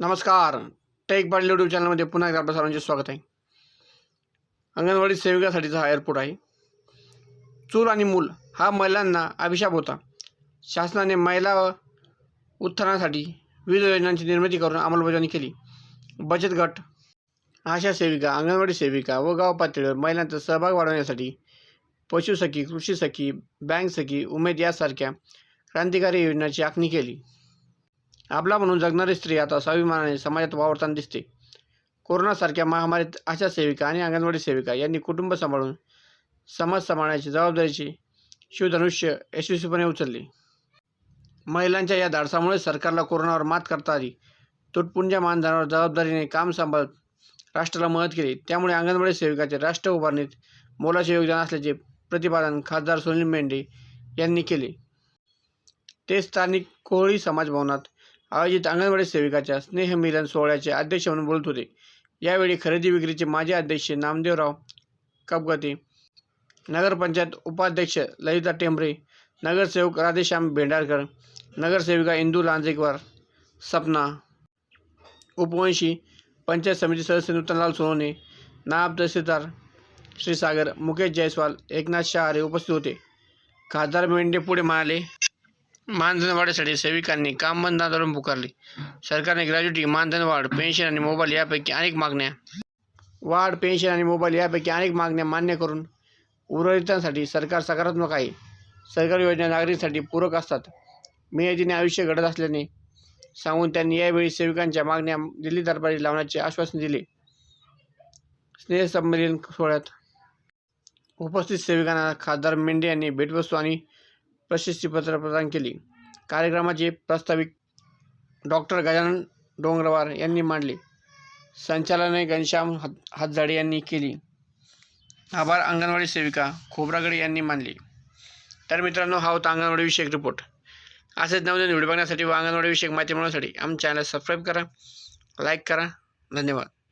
नमस्कार. टेक बाड यूट्यूब चॅनलमध्ये पुन्हा एकदा आपल्या सर्वांचे स्वागत आहे. अंगणवाडी सेविकासाठीचा हा एअरपोर्ट आहे. चूल आणि मूल हा महिलांना अभिशाप होता. शासनाने महिला उत्थानासाठी विविध योजनांची निर्मिती करून अंमलबजावणी केली. बचत गट आशा सेविका अंगणवाडी सेविका व गाव पातळीवर महिलांचा सहभाग वाढवण्यासाठी पशुसखी कृषीसखी बँक सखी उमेद यासारख्या क्रांतिकारी योजनांची आखणी केली. आपला म्हणून जगणारी स्त्री आता स्वाभिमानाने समाजात वावरताना दिसते. कोरोनासारख्या महामारीत आशा सेविका आणि अंगणवाडी सेविका यांनी कुटुंब सांभाळून समाज सांभाळण्याची जबाबदारीची शिवधनुष्य यशस्वीपणे उचलली. महिलांच्या या धाडसामुळे सरकारला कोरोनावर मात करता आली. तुटपुंज्या मानधनावर जबाबदारीने काम सांभाळत राष्ट्राला मदत केली. त्यामुळे अंगणवाडी सेविकाचे राष्ट्र उभारणीत मोलाचे योगदान असल्याचे प्रतिपादन खासदार सुनील मेंढे यांनी केले. ते स्थानिक कोहळी समाज भवनात आयोजित अंगणवाडी सेविकाच्या स्नेहमिलन सोहळ्याचे अध्यक्ष म्हणून बोलत होते. यावेळी खरेदी विक्रीचे माजी अध्यक्ष नामदेवराव कपगते नगरपंचायत उपाध्यक्ष ललिता टेंबरे नगरसेवक राधेश्याम भेंडारकर नगरसेविका इंदू लांजेकवार सपना उपवंशी पंचायत समिती सदस्य नूतनलाल सोनवणे नायब तहसीलदार श्रीसागर मुकेश जयस्वाल एकनाथ शहारे उपस्थित होते. खासदार मेंढे पुढे म्हणाले मानधन वाढीसाठी सेविकांनी काम बंद आंदोलन पुकारले. सरकारने ग्रॅज्युटी मानधन वाढ पेन्शन आणि मोबाईल यापैकी अनेक मागण्या वाढ पेन्शन आणि मोबाईल यापैकी अनेक मागण्या मान्य करून उर्वरितांसाठी सरकार सकारात्मक आहे. सरकारी योजना नागरिकांसाठी पूरक असतात. मेहतीने आयुष्य घडत असल्याने सांगून त्यांनी यावेळी सेविकांच्या मागण्या दिल्ली दरबारी लावण्याचे आश्वासन दिले. स्नेहसंमेलन सोहळ्यात उपस्थित सेविकांना खासदार मेंढे यांनी भेटवस्तू आणि प्रशस्तीपत्र प्रदान केली. कार्यक्रमाचे प्रास्ताविक डॉक्टर गजानन डोंगरवार यांनी मांडले. संचालने घनश्याम हात हातझाडे यांनी केली. आभार अंगणवाडी सेविका खोब्रागडे यांनी मानले. तर मित्रांनो हा होता अंगणवाडीविषयक रिपोर्ट असेच नवीन व्हिडिओ बघण्यासाठी व अंगणवाडीविषयक माहिती मिळवण्यासाठी आमच्या चॅनल सबस्क्राईब करा लाईक करा. धन्यवाद.